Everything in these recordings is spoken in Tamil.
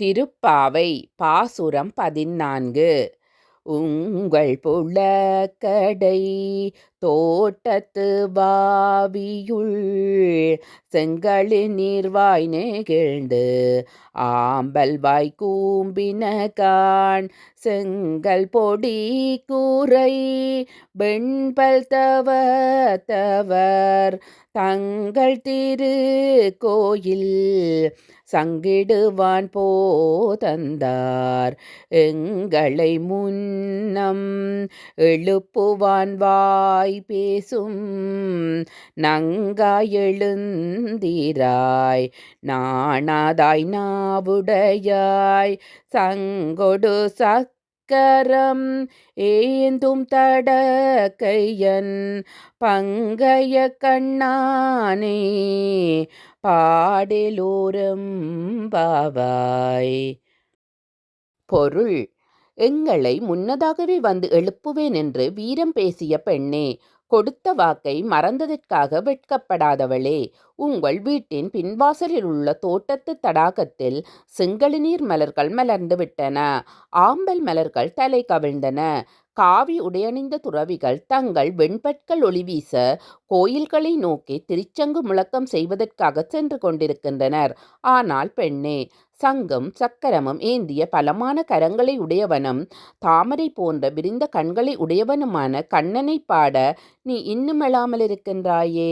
திருப்பாவை பாசுரம் பதினான்கு. உங்கள் புலக்கடை தோட்டத்து வாவியுள் செங்களி நீர்வாய் நெகிழ்ந்து ஆம்பல் வாய் கூம்பின கான் செங்கல் பொடி கூரை வெண்பல் தவ தவர் தங்கள் திரு கோயில் சங்கிடுவான் போதந்தார் எங்களை முன்னம் எழுப்புவான் வாய் நங்காய் பேசும் நங்காய் எழுந்திராய் நாணாதாய் நாவுடையாய் சங்கொடு சக் கரம் ஏந்தும் தடக்கையன் பங்கைய கண்ணானே பாடலோரம் பாவாய். பொருள் எங்களை முன்னதாகவே வந்து எழுப்புவேன் என்று வீரம் பேசிய பெண்ணே கொடுத்த வாக்கை மறந்ததற்காக வெட்கப்படாதவளே உங்கள் வீட்டின் பின்வாசலில் உள்ள தோட்டத்து தடாகத்தில் செங்கழுநீர் மலர்கள் மலர்ந்து விட்டன. ஆம்பல் மலர்கள் தலை கவிழ்ந்தன. காவி உடையணிந்த துறவிகள் தங்கள் வெண்பற்கள் ஒளிவீச கோயில்களை நோக்கி திருச்சங்கு முழக்கம் செய்வதற்காக சென்று கொண்டிருக்கின்றனர். ஆனால் பெண்ணே சங்கம் சக்கரமும் ஏந்திய பலமான கரங்களை உடையவனும் தாமரை போன்ற விரிந்த கண்களை உடையவனுமான கண்ணனை பாட நீ இன்னும் எழாமல் இருக்கின்றாயே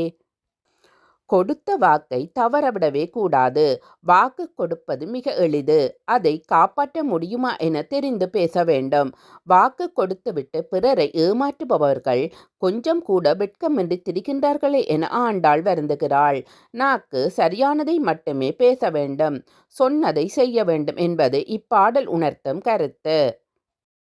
கொடுத்த வாக்கை தவறவிடவே கூடாது. வாக்கு கொடுப்பது மிக எளிது. அதை காப்பாற்ற முடியுமா என தெரிந்து பேச வேண்டும். வாக்கு கொடுத்துவிட்டு பிறரை ஏமாற்றுபவர்கள் கொஞ்சம் கூட வெட்கமின்றி திரிகின்றார்களே என ஆண்டாள் வருந்துகிறாள். நாக்கு சரியானதை மட்டுமே பேச வேண்டும். சொன்னதை செய்ய வேண்டும் என்பது இப்பாடல் உணர்த்தும் கருத்து.